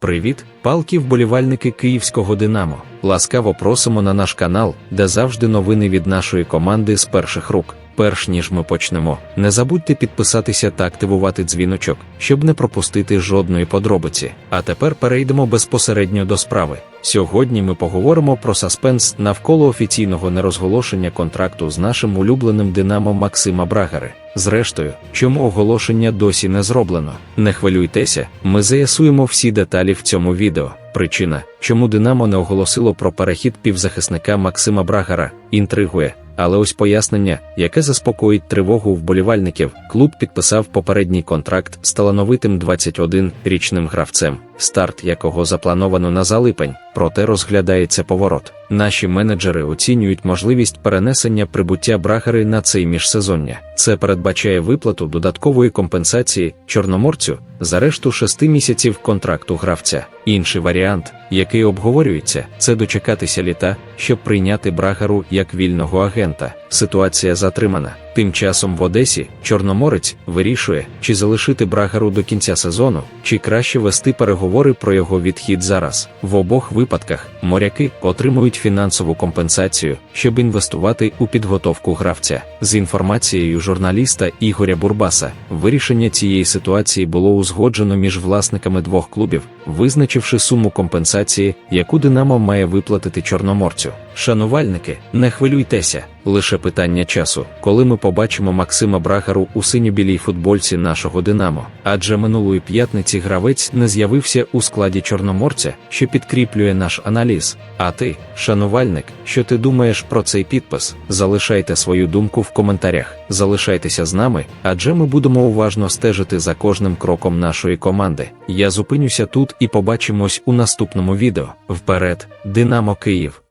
Привіт, палки вболівальники київського Динамо. Ласкаво просимо на наш канал, де завжди новини від нашої команди з перших рук. Перш ніж ми почнемо, не забудьте підписатися та активувати дзвіночок, щоб не пропустити жодної подробиці. А тепер перейдемо безпосередньо до справи. Сьогодні ми поговоримо про саспенс навколо офіційного нерозголошення контракту з нашим улюбленим Динамо Максима Брагари. Зрештою, чому оголошення досі не зроблено? Не хвилюйтеся, ми заясуємо всі деталі в цьому відео. Причина, чому Динамо не оголосило про перехід півзахисника Максима Брагара, інтригує. Але ось пояснення, яке заспокоїть тривогу вболівальників, клуб підписав попередній контракт з талановитим 21-річним гравцем, старт якого заплановано на залипень, проте розглядається поворот. Наші менеджери оцінюють можливість перенесення прибуття брагери на цей міжсезоння. Це передбачає виплату додаткової компенсації чорноморцю за решту шести місяців контракту гравця. Інший варіант, який обговорюється, це дочекатися літа, щоб прийняти брагеру як вільного агента. Ситуація затримана. Тим часом в Одесі Чорноморець вирішує, чи залишити Брагару до кінця сезону, чи краще вести переговори про його відхід зараз. В обох випадках моряки отримують фінансову компенсацію, щоб інвестувати у підготовку гравця. З інформацією журналіста Ігоря Бурбаса, вирішення цієї ситуації було узгоджено між власниками двох клубів, визначивши суму компенсації, яку Динамо має виплатити Чорноморцю. Шанувальники, не хвилюйтеся, лише питання часу, коли ми побачимо Максима Брагару у синьо-білій футбольці нашого Динамо. Адже минулої п'ятниці гравець не з'явився у складі Чорноморця, що підкріплює наш аналіз. А ти, шанувальник, що ти думаєш про цей підпис? Залишайте свою думку в коментарях, залишайтеся з нами, адже ми будемо уважно стежити за кожним кроком нашої команди. Я зупинюся тут і побачимось у наступному відео. Вперед, Динамо Київ!